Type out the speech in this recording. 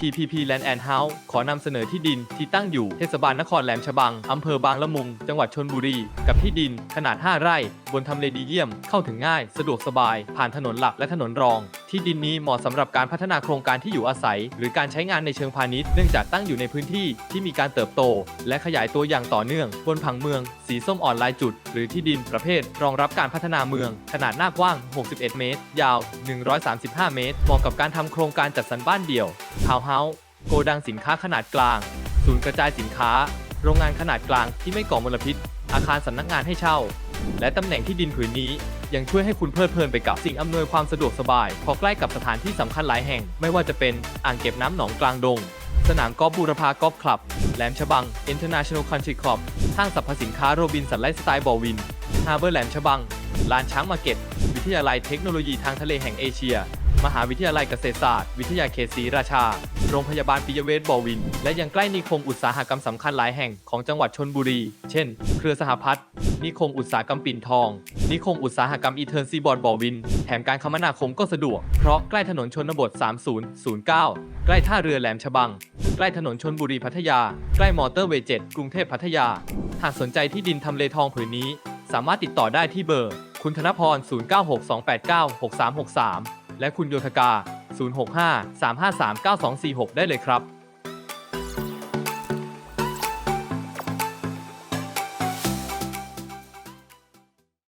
TPP Land and House ขอนำเสนอที่ดินที่ตั้งอยู่เทศบาลนครแหลมฉบัง อำเภอบางละมุง จังหวัดชนบุรี กับที่ดินขนาด 5 ไร่ บนทำเลดีเยี่ยม เข้าถึงง่าย สะดวกสบาย ผ่านถนนหลักและถนนรอง ที่ดินนี้เหมาะสำหรับการพัฒนาโครงการที่อยู่อาศัย หรือการใช้งานในเชิงพาณิชย์เนื่องจากตั้งอยู่ในพื้นที่ที่มีการเติบโต และขยายตัวอย่างต่อเนื่อง บนผังเมือง สีส้มอ่อนลายจุด หรือที่ดินประเภท รองรับการพัฒนาเมือง ขนาดหน้ากว้าง 61 เมตร ยาว 135 เมตรเหมาะกับการทำโครงการจัดสรรบ้านเดี่ยวทาวน์เฮาส์โกดังสินค้าขนาดกลาง ศูนย์กระจายสินค้า โรงงานขนาดกลางที่ไม่ก่อมลพิษ อาคารสำนักงานให้เช่า และตำแหน่งที่ดินผืนนี้ยังช่วยให้คุณเพลิดเพลินไปกับสิ่งอำนวยความสะดวกสบายเพอใกล้กับสถานที่สำคัญหลายแห่ง ไม่ว่าจะเป็นอ่างเก็บน้ำหนองกลางดง สนามกอล์ฟบูรพากอล์ฟคลับ แหลมฉบัง International Country Club ห้างสรรพสินค้าโรบินสันไลฟ์สไตล์บอวินฮาร์เบอร์แหลมฉบัง ลานช้างมาร์เก็ต วิทยาลัยเทคโนโลยีทางทะเลแห่งเอเชีย มหาวิทยาลัยเกษตรศาสตร์ วิทยาเขตศรีราชา โรงพยาบาลปิยเวชบวิน และยังใกล้นิคมอุตสาหกรรมสำคัญหลายแห่งของจังหวัดชนบุรี เช่น เครือสหพัฒน์นิคมอุตสาหกรรมปิ่นทอง นิคมอุตสาหกรรมอีเทิร์นซีบอร์ดบอวิน แถมการคมนาคมก็สะดวก เพราะใกล้ถนนชนบท 3009 ใกล้ท่าเรือแหลมฉบัง ใกล้ถนนชนบุรีพัทยา ใกล้มอเตอร์เวย์7กรุงเทพพัทยา หากสนใจที่ดินทำเลทองผืนนี้ สามารถติดต่อได้ที่เบอร์ คุณธนพร0962896363 และคุณโยธกา 065 353 9246 ได้เลยครับ